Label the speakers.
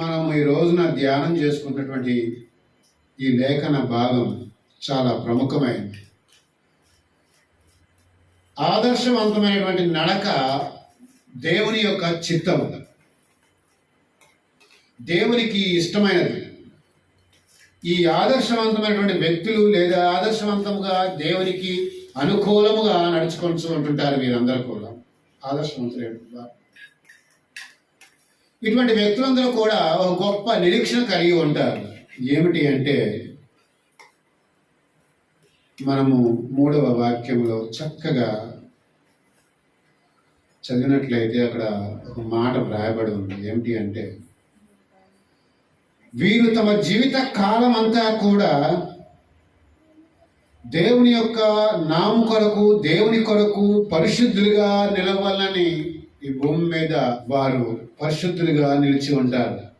Speaker 1: మనం ఈ రోజున ధ్యానం చేసుకున్నటువంటి ఈ లేఖన భాగం చాలా ప్రముఖమైనది ఆదర్శవంతమైనటువంటి నడక దేవుని యొక్క చిత్తం దేవునికి ఇష్టమైనది. ఈ ఆదర్శవంతమైనటువంటి వ్యక్తులు లేదా ఆదర్శవంతముగా దేవునికి అనుకూలముగా నడుచుకొని ఉంటుంటారు మీరందరూ కూడా ఆదర్శవంతులు ఇటువంటి వ్యక్తులందరూ కూడా ఒక గొప్ప నిరీక్షణ కలిగి ఉంటారు. ఏమిటి అంటే మనము మూడవ వాక్యంలో చక్కగా చదివినట్లయితే అక్కడ ఒక మాట వ్రాయబడి ఉంది. ఏమిటి అంటే వీరు తమ జీవిత కాలం అంతా కూడా దేవుని యొక్క నామ కొరకు దేవుని కొరకు పరిశుద్ధులుగా నిలవాలని ఈ భూమి మీద వారు పరిశుద్ధులుగా నిలిచి ఉంటారు.